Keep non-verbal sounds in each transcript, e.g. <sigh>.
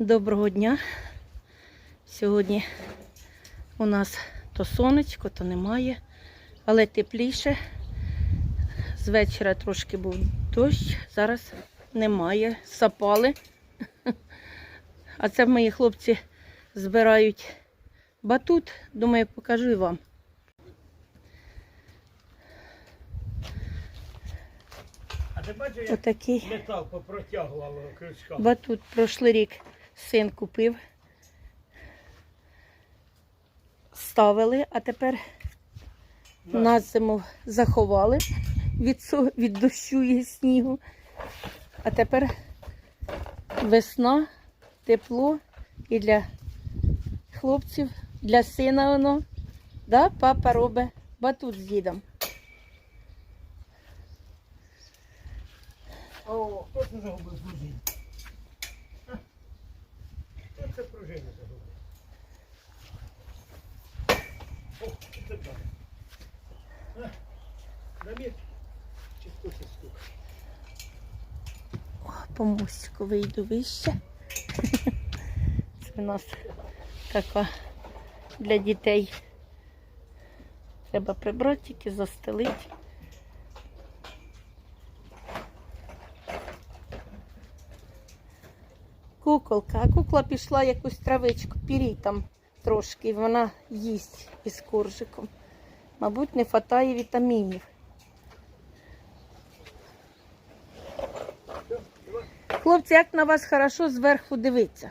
Доброго дня. Сьогодні у нас то сонечко, то немає, але тепліше. З вечора трошки був дощ, зараз немає. Сапали. А це мої хлопці збирають батут. Думаю, покажу і вам. А ти бачиш, як Отакий. метал попротягувало крючком? Батут прошлий рік син купив. Ставили, а тепер на зиму заховали від, від дощу і снігу. А тепер весна, тепло і для хлопців, для сина воно. Да, папа робить батут з дідом. О, хто це це пружину загубив? О, це так. Намір? Чи хто стук? О, по мостику вийду вище. <laughs> Це у нас така для дітей. Треба прибрати, тільки застелити. Куколка, а кукла пішла якусь травичку, пірій там трошки, вона їсть із коржиком. Мабуть, не вистачає вітамінів. Хлопці, як на вас хорошо зверху дивиться.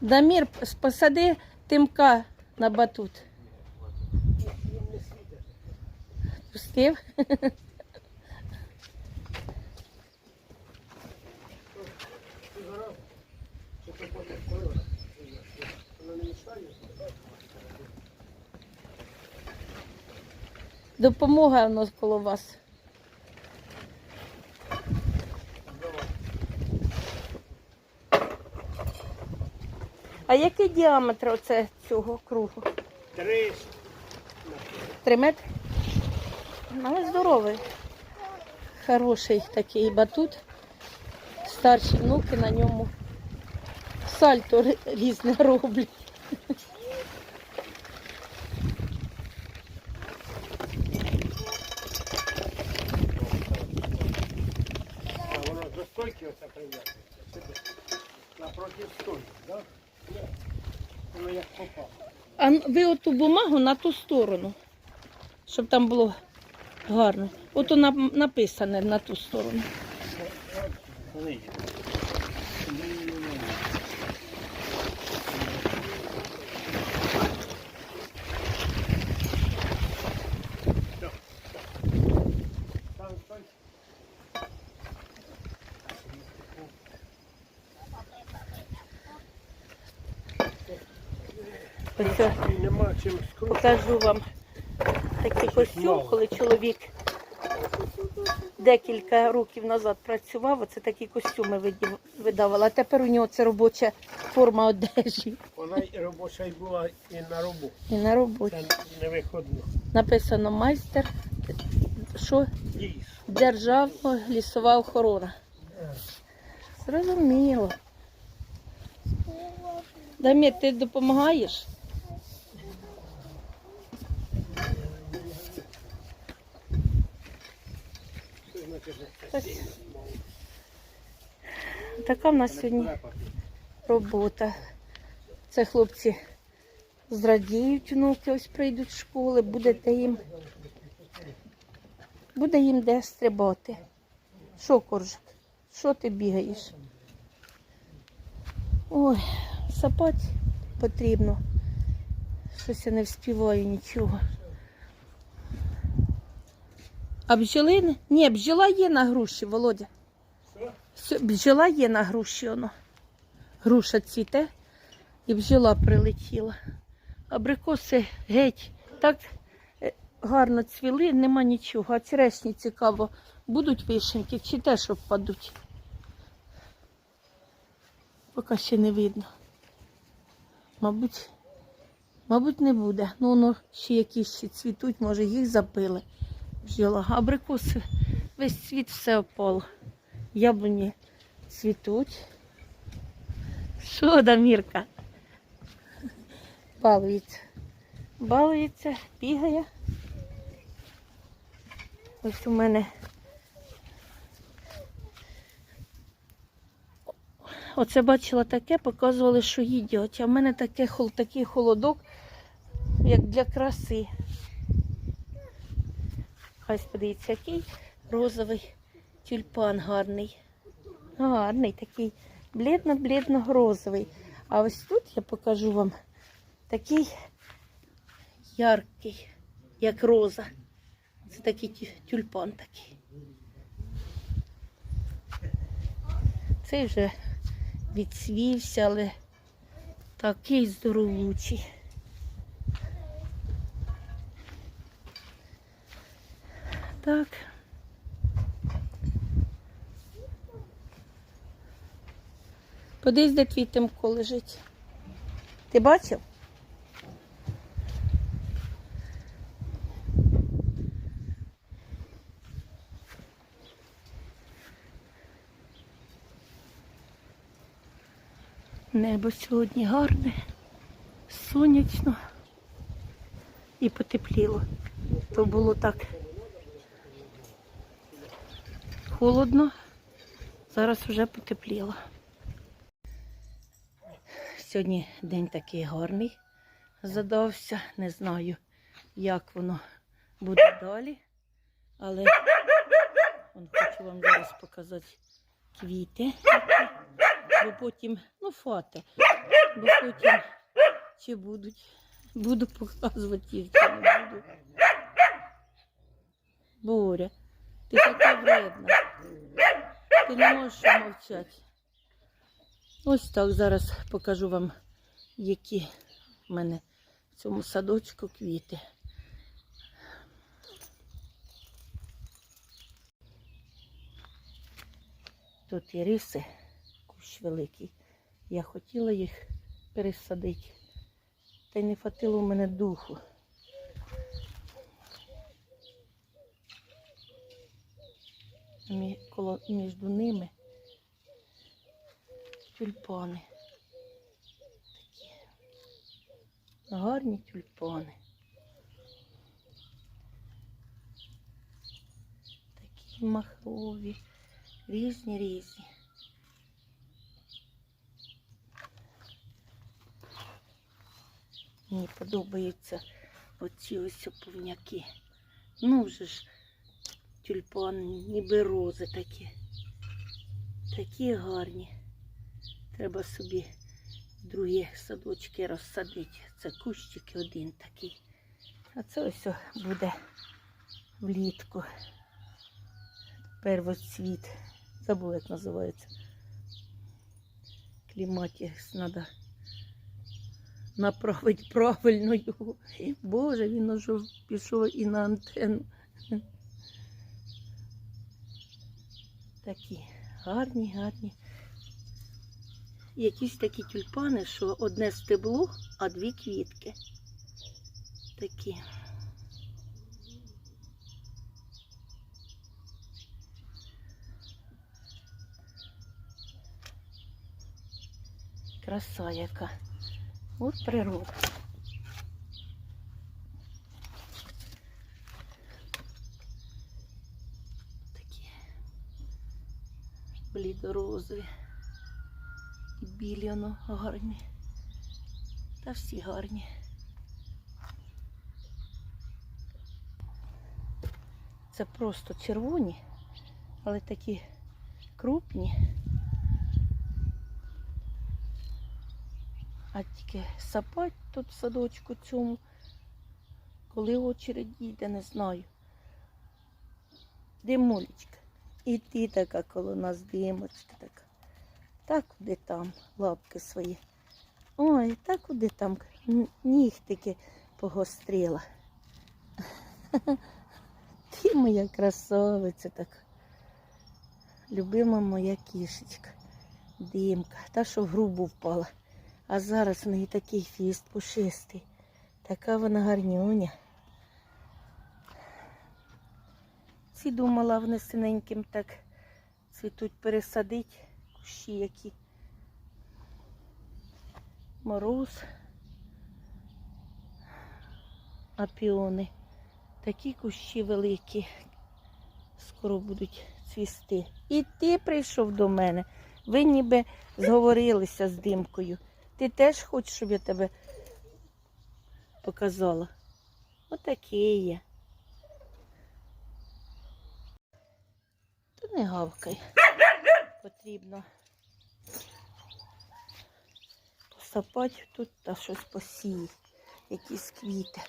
Дамір, посади тимка на батут. Він не світить. Пустив? Ти зараз? Чи то потім коли вона? Вона не мішає? Допомога у нас коло вас. А який діаметр оце цього кругу? Три. Три метри? Але здоровий. Хороший такий батут. Старші внуки на ньому. Сальто різне роблять. Стойки оце прив'язується. Сюди. Напроти стойки, так? Да? Воно як попало. А ви оту бумагу на ту сторону, щоб там було гарно. Ото на- написане на ту сторону. Покажу вам такий костюм, коли чоловік декілька років назад працював, оце такі костюми видавала. А тепер у нього це робоча форма одежі. Вона і робоча й була і на роботу. І на роботі. Це не виходно. Написано майстер, що Ліс. державна лісова охорона. Зрозуміло. Дамір, ти допомагаєш? Це значить, Так. Така в нас сьогодні робота. Це хлопці зрадіють, внуки ось прийдуть з школи, буде де їм. Буде їм де стрибати. Що, коржик? Що ти бігаєш? Ой, сапати потрібно. Щось я не вспіваю нічого. А бджолини? Ні, бджола є на груші, Володя. Що? Бджола є на груші воно. Груша цвіте і бджола прилетіла. Абрикоси геть. Так е, гарно цвіли, нема нічого. А черешні цікаво, будуть вишеньки чи теж впадуть. Поки ще не видно. Мабуть, Мабуть, не буде. Ну, воно ще якісь ще цвітуть, може їх запили. Бджола. Абрикоси, весь цвіт все опало. Яблуні цвітуть. Що, Дамірка? Балується. Балується, бігає. Ось у мене. Оце бачила таке, показували, що їдять. А в мене таке, такий холодок, як для краси. Хай подивіться, який розовий тюльпан гарний. Гарний такий блідно-блідно-розовий. А ось тут я покажу вам такий яркий, як роза. Це такий тюльпан такий. Цей вже відсвівся, але такий здоровучий. Так. Подивись, де твій Тимко лежить. Ти бачив? Небо сьогодні гарне, сонячно і потепліло. То було так холодно, зараз вже потепліло. Сьогодні день такий гарний задався. Не знаю, як воно буде далі, але вон, хочу вам зараз показати квіти. бо потім, ну фати, бо потім чи будуть, буду показувати їх, чи не буду. Боря, ти така вредна. Ти не можеш мовчати. Ось так зараз покажу вам, які в мене в цьому садочку квіти. Тут є риси, кущ великий. Я хотіла їх пересадити. Та й не хватило в мене духу. Мі- Коло, між ними тюльпани. Такі гарні тюльпани. Такі махрові, різні різні. Мені подобаються оці ось повняки. Ну вже ж тюльпани, ніби рози такі. Такі гарні. Треба собі другі садочки розсадити. Це кущик один такий. А це ось буде влітку. Первоцвіт. Забула, як називається. Кліматіс треба направити правильно його. Боже, він уже пішов і на антенну. Такі гарні, гарні. Якісь такі тюльпани, що одне стебло, а дві квітки. Такі. Краса яка. От природа. Такі блідорозові. І білі воно гарні. Та всі гарні. Це просто червоні, але такі крупні. А тільки сапать тут в садочку цьому, коли очередь йде, не знаю. Димулечка. І ти така коло нас димочка така. Та куди там лапки свої. Ой, та куди там нігтики погостріла. <laughs> Ти моя красавиця така. Любима моя кішечка. Димка. Та, що в грубу впала. А зараз в неї такий фіст пушистий. Така вона гарнюня. Ці думала вони так цвітуть пересадить кущі які. Мороз. А піони. Такі кущі великі. Скоро будуть цвісти. І ти прийшов до мене. Ви ніби зговорилися з димкою. Ти теж хочеш, щоб я тебе показала? Отакий є. Не гавкай. Потрібно посапати тут та щось посіяти, якісь квіти.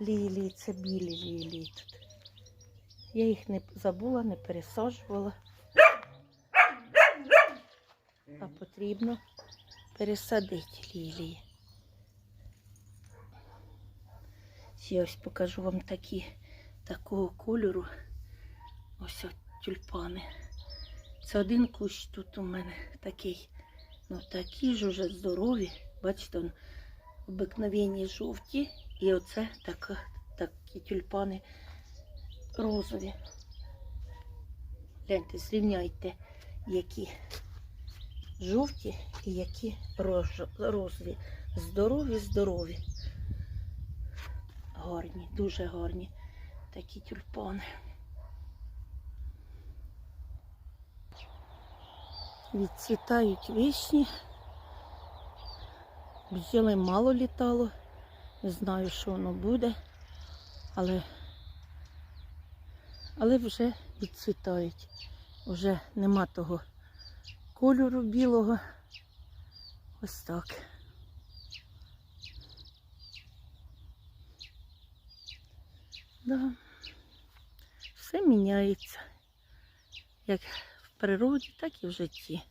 Лілії, це білі лілії тут. Я їх не забула, не пересаджувала. А потрібно пересадити лілії. Я ось покажу вам такі такого кольору. Ось от тюльпани. Це один кущ тут у мене такий. Ну такі ж уже здорові. Бачите, он, обикновенні жовті. І оце так, такі тюльпани розові. Гляньте, зрівняйте, які жовті і які розові. Здорові, здорові. Гарні, дуже гарні такі тюльпани. Відцвітають вишні. Бджоли мало літало. Не знаю, що воно буде, але, але вже відцвітають. Вже нема того кольору білого. Ось так. Да. Все міняється. Як в природі, так і в житті.